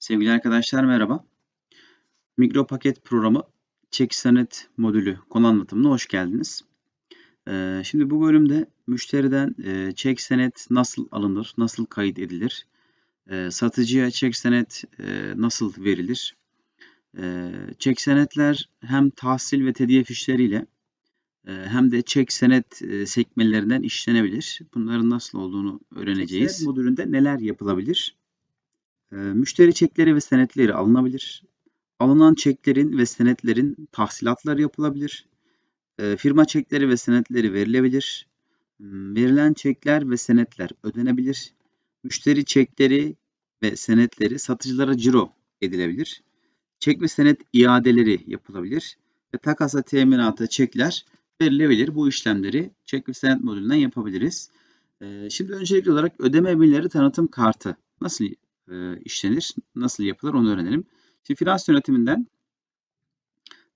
Sevgili arkadaşlar merhaba. Mikro paket programı çek senet modülü konu anlatımına hoş geldiniz. Ee, şimdi bu bölümde müşteriden e, çek senet nasıl alınır, nasıl kayıt edilir, e, satıcıya çek senet e, nasıl verilir, e, çek senetler hem tahsil ve tediye fişleriyle e, hem de çek senet e, sekmelerinden işlenebilir. Bunların nasıl olduğunu öğreneceğiz. Çek modülünde neler yapılabilir? E, müşteri çekleri ve senetleri alınabilir. Alınan çeklerin ve senetlerin tahsilatları yapılabilir. E, firma çekleri ve senetleri verilebilir. Hmm, verilen çekler ve senetler ödenebilir. Müşteri çekleri ve senetleri satıcılara ciro edilebilir. Çek ve senet iadeleri yapılabilir. Ve takasa teminata çekler verilebilir. Bu işlemleri çek ve senet modülünden yapabiliriz. E, şimdi öncelikli olarak ödeme emirleri tanıtım kartı nasıl e, işlenir, nasıl yapılır onu öğrenelim. Şimdi finans yönetiminden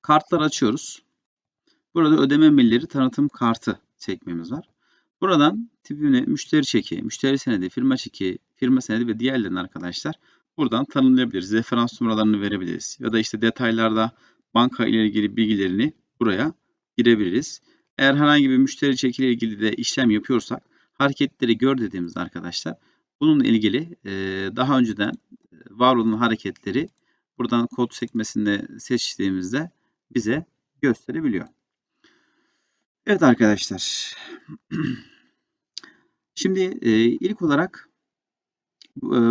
kartlar açıyoruz. Burada ödeme emirleri tanıtım kartı sekmemiz var. Buradan tipini müşteri çeki, müşteri senedi, firma çeki, firma senedi ve diğerlerini arkadaşlar buradan tanımlayabiliriz. Referans numaralarını verebiliriz. Ya da işte detaylarda banka ile ilgili bilgilerini buraya girebiliriz. Eğer herhangi bir müşteri çeki ile ilgili de işlem yapıyorsak hareketleri gör dediğimizde arkadaşlar bununla ilgili daha önceden var olan hareketleri buradan kod sekmesinde seçtiğimizde bize gösterebiliyor. Evet arkadaşlar. Şimdi ilk olarak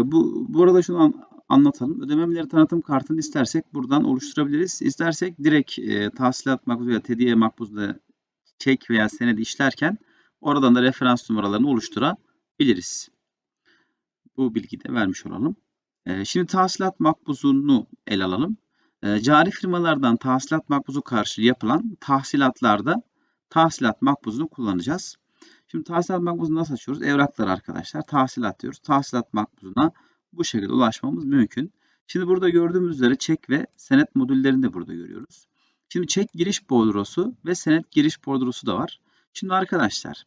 bu burada şunu anlatalım. Ödemeleri tanıtım kartını istersek buradan oluşturabiliriz. İstersek direkt tahsilat makbuzu veya tediye makbuzda çek veya senedi işlerken oradan da referans numaralarını oluşturabiliriz. Bu bilgiyi de vermiş olalım. Şimdi tahsilat makbuzunu ele alalım. Cari firmalardan tahsilat makbuzu karşılığı yapılan tahsilatlarda tahsilat makbuzunu kullanacağız. Şimdi tahsilat makbuzunu nasıl açıyoruz? Evraklar arkadaşlar. Tahsilat diyoruz. Tahsilat makbuzuna bu şekilde ulaşmamız mümkün. Şimdi burada gördüğümüz üzere çek ve senet modüllerini de burada görüyoruz. Şimdi çek giriş bordrosu ve senet giriş bordrosu da var. Şimdi arkadaşlar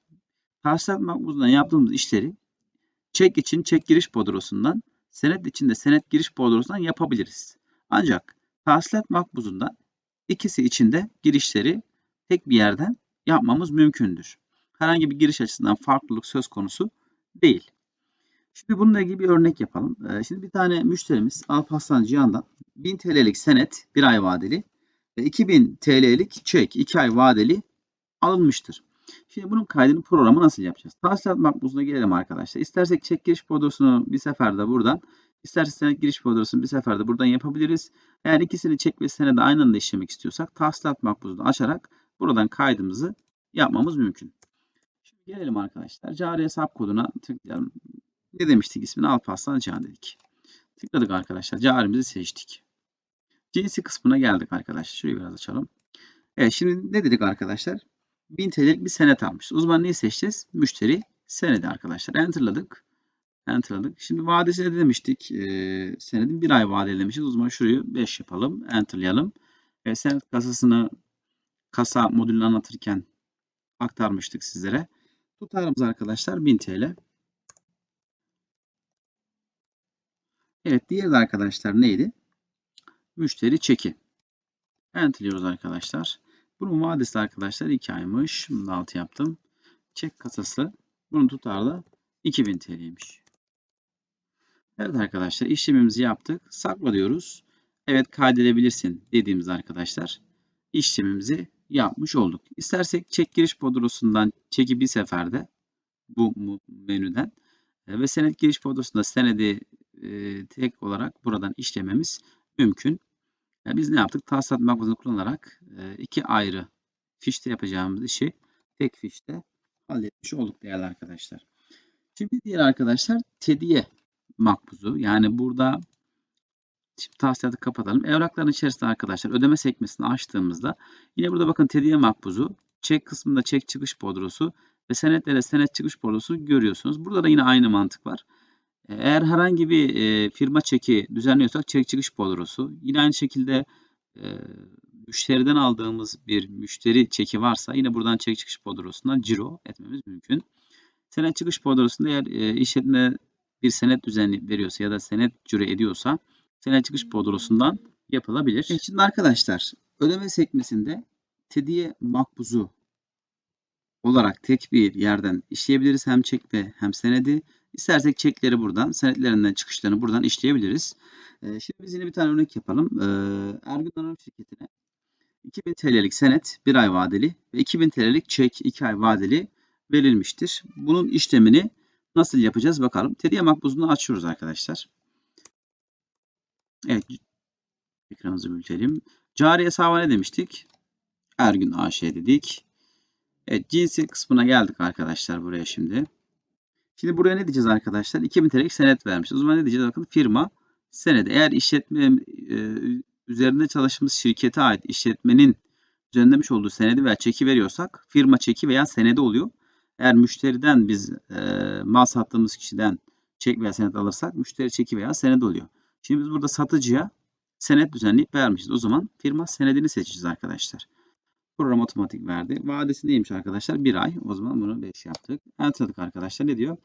tahsilat makbuzundan yaptığımız işleri çek için çek giriş bordrosundan, senet için de senet giriş bordrosundan yapabiliriz. Ancak tahsilat makbuzunda ikisi için de girişleri tek bir yerden yapmamız mümkündür. Herhangi bir giriş açısından farklılık söz konusu değil. Şimdi bununla ilgili bir örnek yapalım. Ee, şimdi bir tane müşterimiz Alparslan Cihan'dan 1000 TL'lik senet bir ay vadeli ve 2000 TL'lik çek 2 ay vadeli alınmıştır. Şimdi bunun kaydını programı nasıl yapacağız? Tahsilat makbuzuna gelelim arkadaşlar. İstersek çek giriş bordrosunu bir seferde buradan, istersek senet giriş bordrosunu bir seferde buradan yapabiliriz. Eğer ikisini çek ve senede aynı anda işlemek istiyorsak tahsilat makbuzunu açarak buradan kaydımızı yapmamız mümkün. Şimdi gelelim arkadaşlar. Cari hesap koduna tıklayalım. Ne demiştik ismini Alparslan Can dedik. Tıkladık arkadaşlar. Carimizi seçtik. Cinsi kısmına geldik arkadaşlar. Şurayı biraz açalım. Evet şimdi ne dedik arkadaşlar? 1000 TL'lik bir senet almışız. O zaman neyi seçeceğiz? Müşteri senedi arkadaşlar. Enter'ladık. Enter'ladık. Şimdi vadesi ne demiştik? Ee, senedin bir ay vadeli demişiz. O şurayı 5 yapalım. Enter'layalım. E, senet kasasını kasa modülünü anlatırken aktarmıştık sizlere. Tutarımız arkadaşlar 1000 TL. Evet diğer de arkadaşlar neydi? Müşteri çeki. Enterliyoruz arkadaşlar. Bunun vadesi arkadaşlar 2 aymış. Bunu da 6 yaptım. Çek kasası. Bunun tutarı da 2000 TL'ymiş. Evet arkadaşlar işlemimizi yaptık. Sakla diyoruz. Evet kaydedebilirsin dediğimiz arkadaşlar işlemimizi yapmış olduk. İstersek çek giriş bodrosundan çeki bir seferde bu menüden e, ve senet giriş bodrosunda senedi e, tek olarak buradan işlememiz mümkün. Yani biz ne yaptık? Tahsilat makbuzunu kullanarak e, iki ayrı fişte yapacağımız işi tek fişte halletmiş olduk değerli arkadaşlar. Şimdi diğer arkadaşlar tediye makbuzu. Yani burada Şimdi tahsilatı kapatalım. Evrakların içerisinde arkadaşlar ödeme sekmesini açtığımızda yine burada bakın tediye makbuzu, çek kısmında çek çıkış bordrosu ve senetlere senet çıkış bordrosu görüyorsunuz. Burada da yine aynı mantık var. Eğer herhangi bir e, firma çeki düzenliyorsak çek çıkış bordrosu. Yine aynı şekilde e, müşteriden aldığımız bir müşteri çeki varsa yine buradan çek çıkış bordrosundan ciro etmemiz mümkün. Senet çıkış bordrosunda eğer e, işletme bir senet düzenli veriyorsa ya da senet ciro ediyorsa Sene çıkış bordrosundan yapılabilir. Şimdi arkadaşlar ödeme sekmesinde tediye makbuzu olarak tek bir yerden işleyebiliriz. Hem çek ve hem senedi. İstersek çekleri buradan, senetlerinden çıkışlarını buradan işleyebiliriz. Ee, şimdi biz yine bir tane örnek yapalım. Ee, Ergün Anonim şirketine 2000 TL'lik senet bir ay vadeli ve 2000 TL'lik çek 2 ay vadeli verilmiştir. Bunun işlemini nasıl yapacağız bakalım. Tediye makbuzunu açıyoruz arkadaşlar. Evet. Ekranımızı büyütelim. Cari hesaba ne demiştik? Ergün AŞ dedik. Evet cinsi kısmına geldik arkadaşlar buraya şimdi. Şimdi buraya ne diyeceğiz arkadaşlar? 2000 TL'lik senet vermiş. O zaman ne diyeceğiz? Bakın firma senedi. Eğer işletme e, üzerinde çalıştığımız şirkete ait işletmenin düzenlemiş olduğu senedi veya çeki veriyorsak firma çeki veya senedi oluyor. Eğer müşteriden biz e, mal sattığımız kişiden çek veya senet alırsak müşteri çeki veya senedi oluyor. Şimdi biz burada satıcıya senet düzenleyip vermişiz. O zaman firma senedini seçeceğiz arkadaşlar. Program otomatik verdi. Vadesi neymiş arkadaşlar? Bir ay. O zaman bunu 5 yaptık. Enter'ladık arkadaşlar. Ne diyor?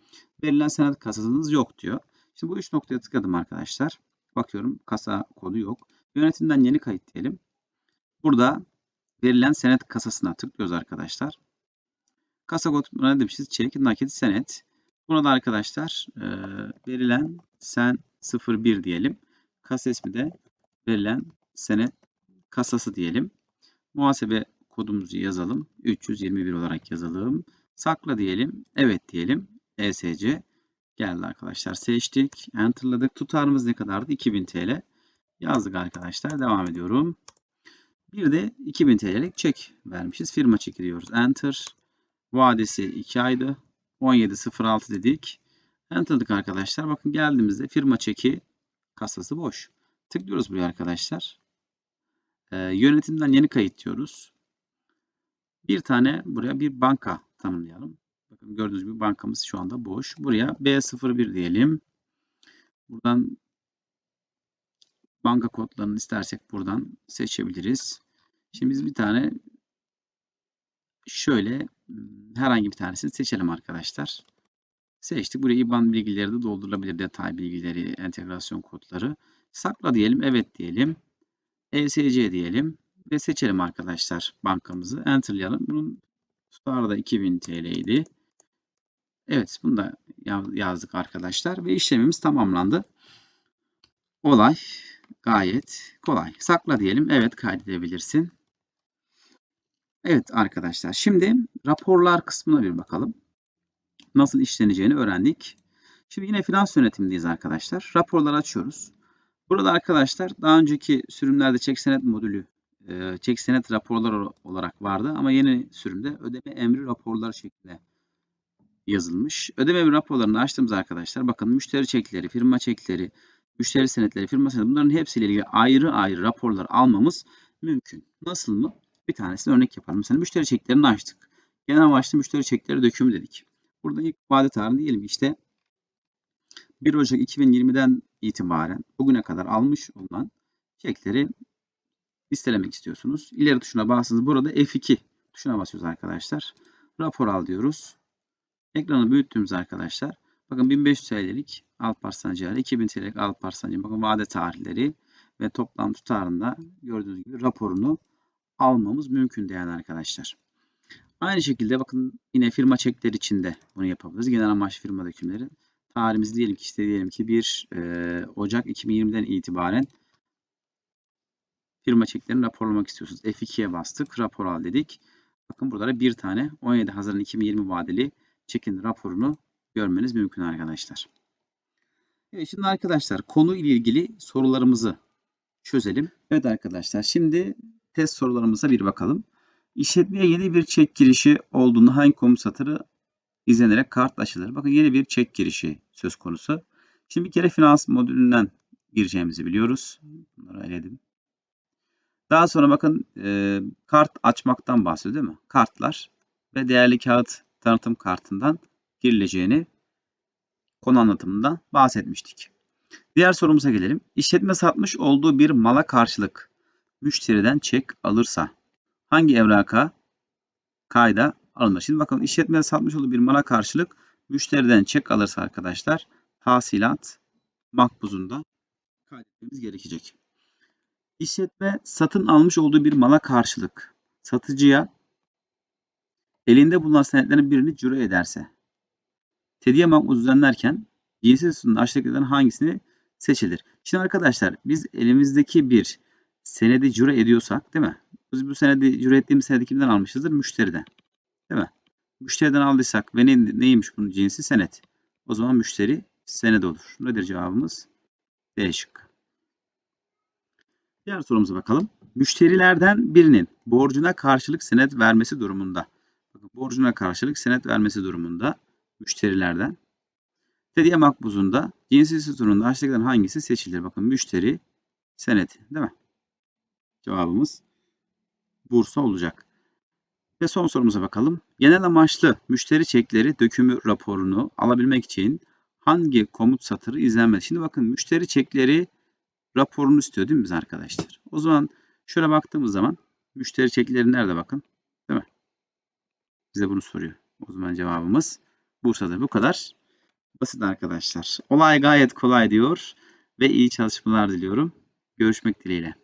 Verilen senet kasasınız yok diyor. Şimdi bu üç noktaya tıkladım arkadaşlar. Bakıyorum kasa kodu yok. Yönetimden yeni kayıt diyelim. Burada verilen senet kasasına tıklıyoruz arkadaşlar. Kasa kodu ne demişiz? Çek, nakit, senet. Burada arkadaşlar e, verilen sen 01 diyelim. Kasa ismi de verilen senet kasası diyelim. Muhasebe kodumuzu yazalım. 321 olarak yazalım. Sakla diyelim. Evet diyelim. ESC geldi arkadaşlar. Seçtik. Enter'ladık. Tutarımız ne kadardı? 2000 TL. Yazdık arkadaşlar. Devam ediyorum. Bir de 2000 TL'lik çek vermişiz. Firma çeki diyoruz. Enter. Vadesi 2 aydı. 17.06 dedik. Enter'ladık arkadaşlar. Bakın geldiğimizde firma çeki kasası boş. Tıklıyoruz buraya arkadaşlar. Ee, yönetimden yeni kayıt diyoruz. Bir tane buraya bir banka tanımlayalım. Bakın gördüğünüz gibi bankamız şu anda boş. Buraya B01 diyelim. Buradan banka kodlarını istersek buradan seçebiliriz. Şimdi biz bir tane şöyle herhangi bir tanesini seçelim arkadaşlar. Seçtik. Buraya IBAN bilgileri de doldurulabilir. Detay bilgileri, entegrasyon kodları. Sakla diyelim. Evet diyelim. ESC diyelim. Ve seçelim arkadaşlar bankamızı. Enter'layalım. Bunun tutarı da 2000 TL idi. Evet bunu da yazdık arkadaşlar. Ve işlemimiz tamamlandı. Olay gayet kolay. Sakla diyelim. Evet kaydedebilirsin. Evet arkadaşlar. Şimdi raporlar kısmına bir bakalım. Nasıl işleneceğini öğrendik. Şimdi yine finans yönetimindeyiz arkadaşlar. Raporları açıyoruz. Burada arkadaşlar daha önceki sürümlerde çek senet modülü e, çek senet raporlar olarak vardı ama yeni sürümde ödeme emri raporlar şeklinde yazılmış. Ödeme emri raporlarını açtığımız arkadaşlar bakın müşteri çekleri, firma çekleri, müşteri senetleri, firma senetleri bunların hepsiyle ilgili ayrı ayrı raporlar almamız mümkün. Nasıl mı? Bir tanesini örnek yapalım. Mesela müşteri çeklerini açtık. Genel amaçlı müşteri çekleri dökümü dedik. Burada ilk vade tarihini diyelim işte 1 Ocak 2020'den itibaren bugüne kadar almış olan çekleri listelemek istiyorsunuz. İleri tuşuna bastınız. Burada F2 tuşuna basıyoruz arkadaşlar. Rapor al diyoruz. Ekranı büyüttüğümüz arkadaşlar. Bakın 1500 TL'lik Alparslan civarı, 2000 TL'lik Alparslan civarı. Bakın vade tarihleri ve toplam tutarında gördüğünüz gibi raporunu almamız mümkün değerli arkadaşlar. Aynı şekilde bakın yine firma çekleri için de bunu yapabiliriz. Genel amaç firma dökümleri. Tarihimiz diyelim ki işte diyelim ki 1 e, Ocak 2020'den itibaren firma çeklerini raporlamak istiyorsunuz. F2'ye bastık. Rapor al dedik. Bakın burada bir tane 17 Haziran 2020 vadeli çekin raporunu görmeniz mümkün arkadaşlar. Evet şimdi arkadaşlar konu ile ilgili sorularımızı çözelim. Evet arkadaşlar şimdi test sorularımıza bir bakalım. İşletmeye yeni bir çek girişi olduğunda hangi komut satırı izlenerek kart açılır? Bakın yeni bir çek girişi söz konusu. Şimdi bir kere finans modülünden gireceğimizi biliyoruz. Bunları eledim. Daha sonra bakın e, kart açmaktan bahsediyor değil mi? Kartlar ve değerli kağıt tanıtım kartından girileceğini konu anlatımından bahsetmiştik. Diğer sorumuza gelelim. İşletme satmış olduğu bir mala karşılık müşteriden çek alırsa hangi evraka kayda alınır? Şimdi bakın işletme satmış olduğu bir mala karşılık müşteriden çek alırsa arkadaşlar tahsilat makbuzunda kaydetmemiz gerekecek. İşletme satın almış olduğu bir mala karşılık satıcıya elinde bulunan senetlerin birini cüre ederse tediye makbuz düzenlerken cinsi sütunun aşağıdakilerden hangisini seçilir? Şimdi arkadaşlar biz elimizdeki bir senedi cüre ediyorsak değil mi? Biz bu senedi cüre ettiğimiz senedi kimden almışızdır? Müşteriden. Değil mi? Müşteriden aldıysak ve ne, neymiş bunun cinsi? Senet. O zaman müşteri sened olur. Nedir cevabımız? D şıkkı. Diğer sorumuza bakalım. Müşterilerden birinin borcuna karşılık senet vermesi durumunda. Bakın, borcuna karşılık senet vermesi durumunda müşterilerden. Tediye makbuzunda cinsi sütununda aşağıdakilerden hangisi seçilir? Bakın müşteri senedi değil mi? Cevabımız Bursa olacak. Ve son sorumuza bakalım. Genel amaçlı müşteri çekleri dökümü raporunu alabilmek için hangi komut satırı izlenmeli? Şimdi bakın müşteri çekleri raporunu istiyor değil mi biz arkadaşlar? O zaman şöyle baktığımız zaman müşteri çekleri nerede bakın? Değil mi? Bize bunu soruyor. O zaman cevabımız Bursa'dır. Bu kadar. Basit arkadaşlar. Olay gayet kolay diyor ve iyi çalışmalar diliyorum. Görüşmek dileğiyle.